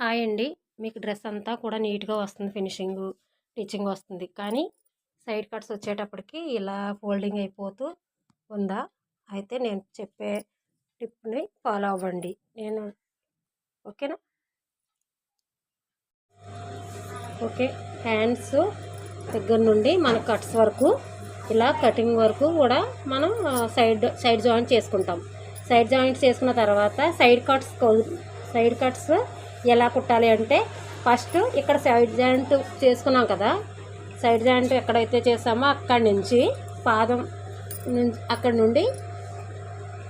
Hi అండి. మీకు dress అంతా కూడా నీట్గా వస్తుంది. ఫినిషింగ్ స్టిచ్చింగ్ వస్తుంది. కానీ సైడ్ కట్స్ వచ్చేటప్పటికి ఇలా ఫోల్డింగ్ అయిపోతూ ఉందా? అయితే నేను చెప్పే టిప్ని ఫాలో అవ్వండి. నేను ఓకేనా? ఓకే. హ్యాండ్స్ దగ్గర నుండి మన కట్స్ వరకు ఇలా కటింగ్ వరకు కూడా మనం సైడ్ సైడ్ జాయింట్ చేసుకుంటాం. సైడ్ జాయింట్ చేసుకున్న తర్వాత సైడ్ కట్స్ సైడ్ కట్స్ ఎలా కుట్టాలి అంటే ఫస్ట్ ఇక్కడ సైడ్ జాయింట్ చేసుకున్నాం కదా సైడ్ జాయింట్ ఎక్కడైతే చేసామో అక్కడి నుంచి పాదం నుంచి అక్కడ నుండి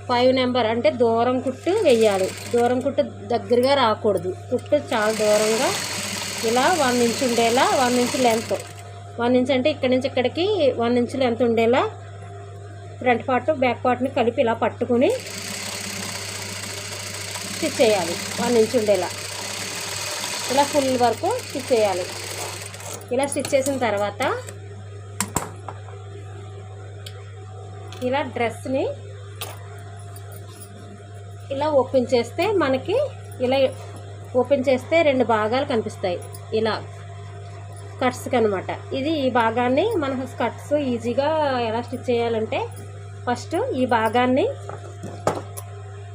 ఫైవ్ నెంబర్ అంటే దూరం కుట్టు వెయ్యాలి దూరం కుట్టు దగ్గరగా రాకూడదు. కుట్టు చాలా దూరంగా ఇలా వన్ ఇంచ్ ఉండేలా one inch length one inch అంటే ఇక్కడి నుంచి ఇక్కడికి వన్ ఇంచ్ లెంత్ ఉండేలా ఫ్రంట్ పార్ట్ బ్యాక్ పార్ట్ని కలిపి ఇలా పట్టుకుని స్టిచ్ చేయాలి. వన్ ఇంచ్ ఉండేలా. ఇలా ఫుల్ వరకు స్టిచ్ చేయాలి. ఇలా స్టిచ్ చేసిన తర్వాత ఇలా డ్రెస్ని ఇలా ఓపెన్ చేస్తే మనకి ఇలా ఓపెన్ చేస్తే రెండు భాగాలు కనిపిస్తాయి. ఇలా కట్స్కి అనమాట ఇది ఈ భాగాన్ని మన కట్స్ ఈజీగా ఎలా స్టిచ్ చేయాలంటే ఫస్ట్ ఈ భాగాన్ని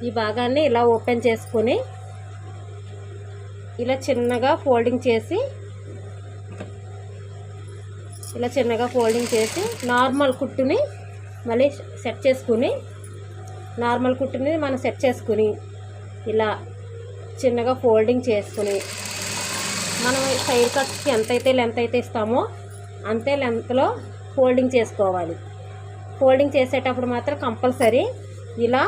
ఈ భాగాన్ని ఇలా ఓపెన్ చేసుకొని ఇలా చిన్నగా ఫోల్డింగ్ చేసి ఇలా చిన్నగా ఫోల్డింగ్ చేసి నార్మల్ కుట్టుని మళ్ళీ సెట్ చేసుకుని నార్మల్ కుట్టుని మనం సెట్ చేసుకుని ఇలా చిన్నగా ఫోల్డింగ్ చేసుకుని మనం సైడ్ కట్స్కి ఎంతైతే లెంత్ అయితే ఇస్తామో అంతే లెంత్లో ఫోల్డింగ్ చేసుకోవాలి. ఫోల్డింగ్ చేసేటప్పుడు మాత్రం కంపల్సరీ ఇలా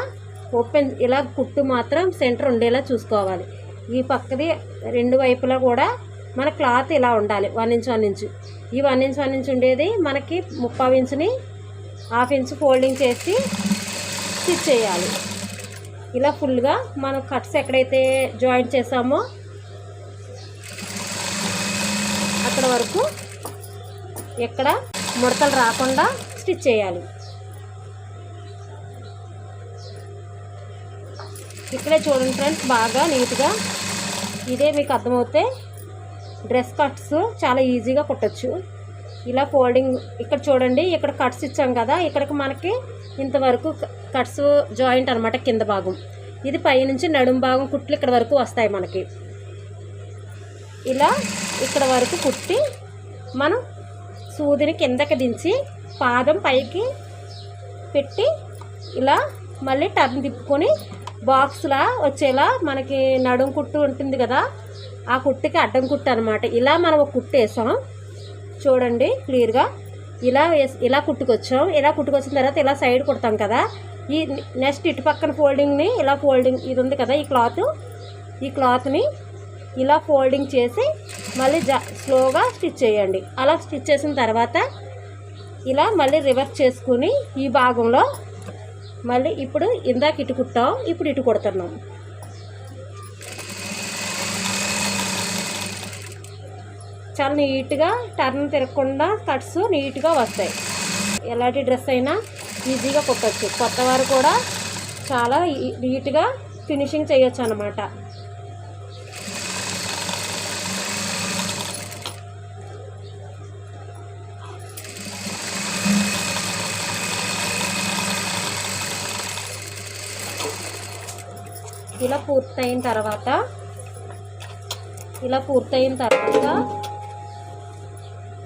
ఓపెన్ ఇలా కుట్టు మాత్రం సెంటర్ ఉండేలా చూసుకోవాలి. ఈ పక్కది రెండు వైపులా కూడా మన క్లాత్ ఇలా ఉండాలి వన్ ఇంచ్ వన్ ఇంచ్. ఈ వన్ ఇంచ్ వన్ ఇంచ్ ఉండేది మనకి ముప్పై ఇంచుని హాఫ్ ఇంచ్ ఫోల్డింగ్ చేసి స్టిచ్ చేయాలి. ఇలా ఫుల్గా మనం కట్స్ ఎక్కడైతే జాయింట్ చేసామో అక్కడ వరకు ఎక్కడ ముడతలు రాకుండా స్టిచ్ చేయాలి. ఇక్కడే చూడండి ఫ్రెండ్స్ బాగా నీట్గా. ఇదే మీకు అర్థమవుతే డ్రెస్ కట్స్ చాలా ఈజీగా కుట్టచ్చు. ఇలా ఫోల్డింగ్ ఇక్కడ చూడండి ఇక్కడ కట్స్ ఇచ్చాం కదా ఇక్కడికి మనకి ఇంతవరకు కట్స్ జాయింట్ అనమాట కింద భాగం. ఇది పైనుంచి నడుం భాగం కుట్లు ఇక్కడ వరకు వస్తాయి మనకి. ఇలా ఇక్కడ వరకు కుట్టి మనం సూదిని కిందకి దించి పాదం పైకి పెట్టి ఇలా మళ్ళీ టర్న్ తిప్పుకొని బాక్స్లా వచ్చేలా మనకి నడుం కుట్టు ఉంటుంది కదా ఆ కుట్టుకి అడ్డం కుట్టు అనమాట ఇలా మనం ఒక కుట్టు వేసాం. చూడండి క్లియర్గా. ఇలా వేసి ఇలా కుట్టుకొచ్చాం. ఇలా కుట్టుకొచ్చిన తర్వాత ఇలా సైడ్ కుడతాం కదా. ఈ నెక్స్ట్ ఇటు పక్కన ఫోల్డింగ్ని ఇలా ఫోల్డింగ్ ఇది ఉంది కదా ఈ క్లాత్. ఈ క్లాత్ని ఇలా ఫోల్డింగ్ చేసి మళ్ళీ జా స్లోగా స్టిచ్ చేయండి. అలా స్టిచ్ చేసిన తర్వాత ఇలా మళ్ళీ రివర్స్ చేసుకుని ఈ భాగంలో మళ్ళీ ఇప్పుడు ఇందాక ఇటు కుట్టాం ఇప్పుడు ఇటు కొడుతున్నాం. చాలా నీట్గా టర్న్ తిరగకుండా కట్స్ నీట్గా వస్తాయి. ఎలాంటి డ్రెస్ అయినా ఈజీగా కుట్టచ్చు. కొత్త వారు కూడా చాలా నీట్గా ఫినిషింగ్ చేయొచ్చు అన్నమాట. ఇలా పూర్తయిన తర్వాత ఇలా పూర్తయిన తర్వాత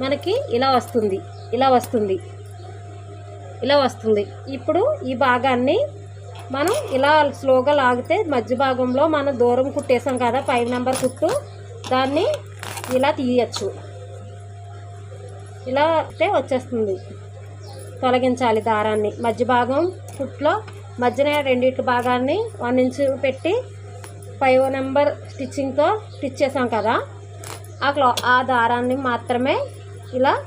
మనకి ఇలా వస్తుంది ఇలా వస్తుంది ఇలా వస్తుంది. ఇప్పుడు ఈ భాగాన్ని మనం ఇలా స్లోగా లాగితే మధ్య భాగంలో మనం దూరం కుట్టేసాం కదా ఫైవ్ నెంబర్ కుట్టు దాన్ని ఇలా తీయచ్చు. ఇలా అయితే వచ్చేస్తుంది. తొలగించాలి దారాన్ని. మధ్య భాగం కుట్లో మధ్యన రెండింటి భాగాన్ని వన్ ఇంచు పెట్టి ఫైవ్ నెంబర్ స్టిచ్చింగ్తో స్టిచ్ చేసాం కదా. ఆ క్లా ఆ దారాన్ని మాత్రమే ఇలా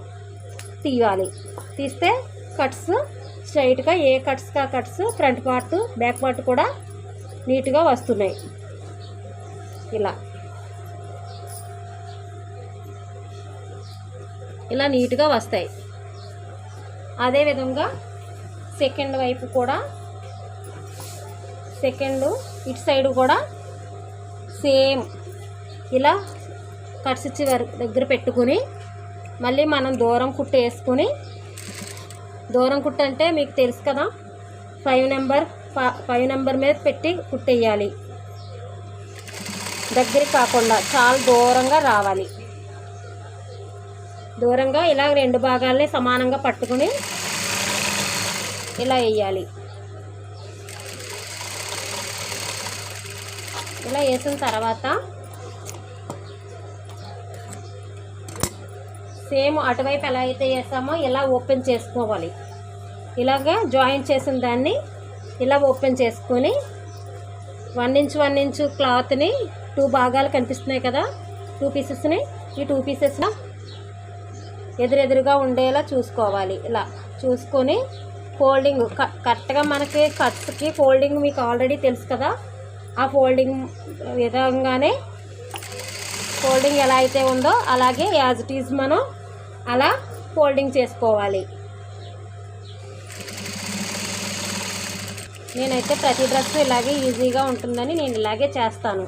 తీయాలి. తీస్తే కట్స్ స్ట్రైట్గా ఏ కట్స్గా cuts front part back part కూడా నీట్గా వస్తున్నాయి. ఇలా. ఇలా నీట్గా వస్తాయి. అదేవిధంగా సెకండ్ వైపు కూడా సెకండ్ ఇటు సైడ్ కూడా సేమ్. ఇలా కట్స్ ఇచ్చి దగ్గర పెట్టుకుని మళ్ళీ మనం దూరం కుట్టు వేసుకుని దూరం కుట్టు అంటే మీకు తెలుసు కదా ఫైవ్ నెంబర్ ఫైవ్ నెంబర్ మీద పెట్టి కుట్టేయాలి దగ్గరికి కాకుండా చాలా దూరంగా రావాలి. దూరంగా ఇలా రెండు భాగాల్ని సమానంగా పట్టుకుని ఇలా వేయాలి. ఇలా వేసిన తర్వాత సేమ్ అటువైపు ఎలా అయితే వేసామో ఇలా ఓపెన్ చేసుకోవాలి. ఇలాగా జాయిన్ చేసిన దాన్ని ఇలా ఓపెన్ చేసుకొని వన్ ఇంచ్ వన్ ఇంచ్ క్లాత్ని టూ భాగాలు కనిపిస్తున్నాయి కదా టూ పీసెస్ని. ఈ టూ పీసెస్లో ఎదురెదురుగా ఉండేలా చూసుకోవాలి. ఇలా చూసుకొని ఫోల్డింగ్ క- కరెక్ట్గా మనకి కట్స్కి ఫోల్డింగ్ మీకు ఆల్రెడీ తెలుసు కదా ఆ ఫోల్డింగ్ విధంగానే ఫోల్డింగ్ ఎలా అయితే ఉందో అలాగే యాజ్ ఇట్ ఈజ్ మనం అలా ఫోల్డింగ్ చేసుకోవాలి. నేనైతే ప్రతి డ్రెస్ ఇలాగే ఈజీగా ఉంటుందని నేను ఇలాగే చేస్తాను.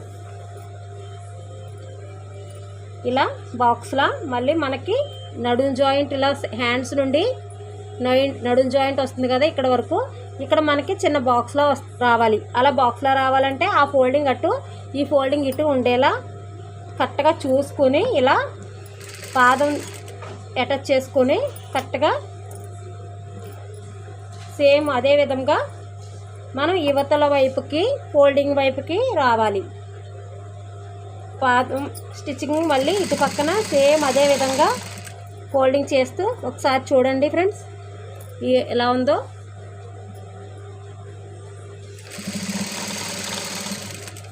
ఇలా బాక్స్లా మళ్ళీ మనకి నడుం జాయింట్ ఇలా హ్యాండ్స్ నుండి నడుం జాయింట్ వస్తుంది కదా ఇక్కడ వరకు. ఇక్కడ మనకి చిన్న బాక్స్లో రావాలి. అలా బాక్స్లో రావాలంటే ఆ ఫోల్డింగ్ అటు ఈ ఫోల్డింగ్ ఇటు ఉండేలా కరెక్ట్గా చూసుకొని ఇలా పాదం అటాచ్ చేసుకొని కరెక్ట్గా సేమ్ అదే విధంగా మనం యువతల వైపుకి ఫోల్డింగ్ వైపుకి రావాలి. పాదం స్టిచ్చింగ్ మళ్ళీ ఇటు పక్కన సేమ్ అదే విధంగా ఫోల్డింగ్ చేస్తూ ఒకసారి చూడండి ఫ్రెండ్స్. ఎలా ఉందో?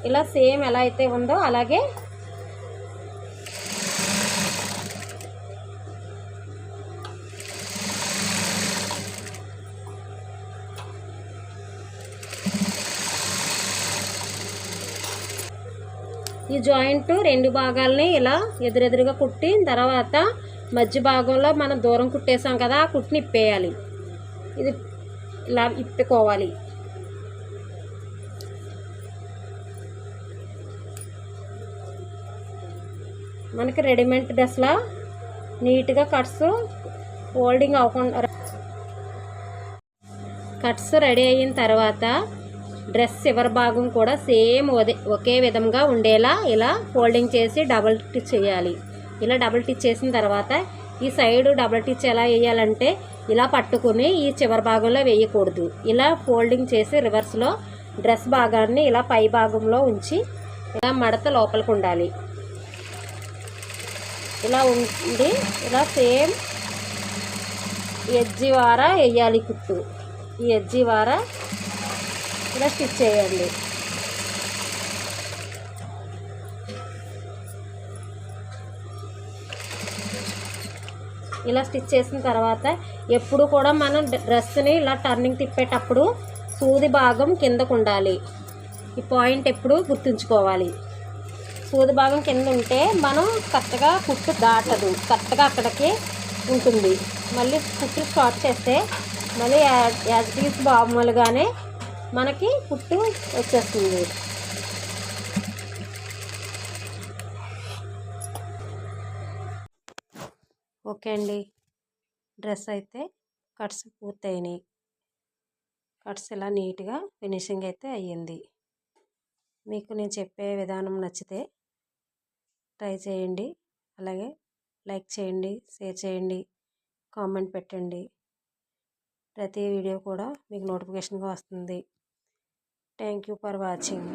ఇలా సేమ్ ఎలా అయితే ఉందో అలాగే ఈ జాయింట్ రెండు భాగాలని ఇలా ఎదురెదురుగా కుట్టి తర్వాత మధ్య భాగంలో మనం దూరం కుట్టేసాం కదా ఆ కుట్టిని ఇప్పేయాలి. ఇది ఇలా ఇప్పుకోవాలి. మనకి రెడీమేడ్ డ్రెస్లా నీట్గా కట్స్ ఫోల్డింగ్ అవ్వకుండా కట్స్ రెడీ అయిన తర్వాత డ్రెస్ చివరి భాగం కూడా సేమ్ ఒదే ఒకే విధంగా ఉండేలా ఇలా ఫోల్డింగ్ చేసి డబల్ టిచ్ చేయాలి. ఇలా డబల్ టిచ్ చేసిన తర్వాత ఈ సైడ్ డబల్ టిచ్ ఎలా వేయాలంటే ఇలా పట్టుకుని ఈ చివరి భాగంలో వేయకూడదు. ఇలా ఫోల్డింగ్ చేసి రివర్స్లో డ్రెస్ భాగాన్ని ఇలా పై భాగంలో ఉంచి ఇలా మడత లోపలికి ఉండాలి. ఇలా ఉండి ఇలా సేమ్ ఎడ్జి వార వేయాలి కుట్టు. ఈ ఎడ్జి వార ఇలా స్టిచ్ చేయండి. ఇలా స్టిచ్ చేసిన తర్వాత ఎప్పుడు కూడా మనం డ్రెస్ని ఇలా టర్నింగ్ తిప్పేటప్పుడు సూది భాగం కిందకు ఉండాలి. ఈ పాయింట్ ఎప్పుడు గుర్తుంచుకోవాలి. సూది భాగం కింద ఉంటే మనం కరెక్ట్గా కుట్టు దాటదు. కరెక్ట్గా అక్కడికి ఉంటుంది. మళ్ళీ కుట్టు స్టార్ట్ చేస్తే మళ్ళీ యాజ్ ఇట్ మామూలుగానే మనకి కుట్టు వచ్చేస్తుంది. ఓకే అండి. డ్రెస్ అయితే కట్స్ పూర్తయినాయి. కట్స్ ఇలా నీట్గా ఫినిషింగ్ అయితే అయ్యింది. మీకు నేను చెప్పే విధానం నచ్చితే ట్రై చేయండి. అలాగే లైక్ చేయండి షేర్ చేయండి కామెంట్ పెట్టండి. ప్రతి వీడియో కూడా మీకు నోటిఫికేషన్గా వస్తుంది. Thank you for watching.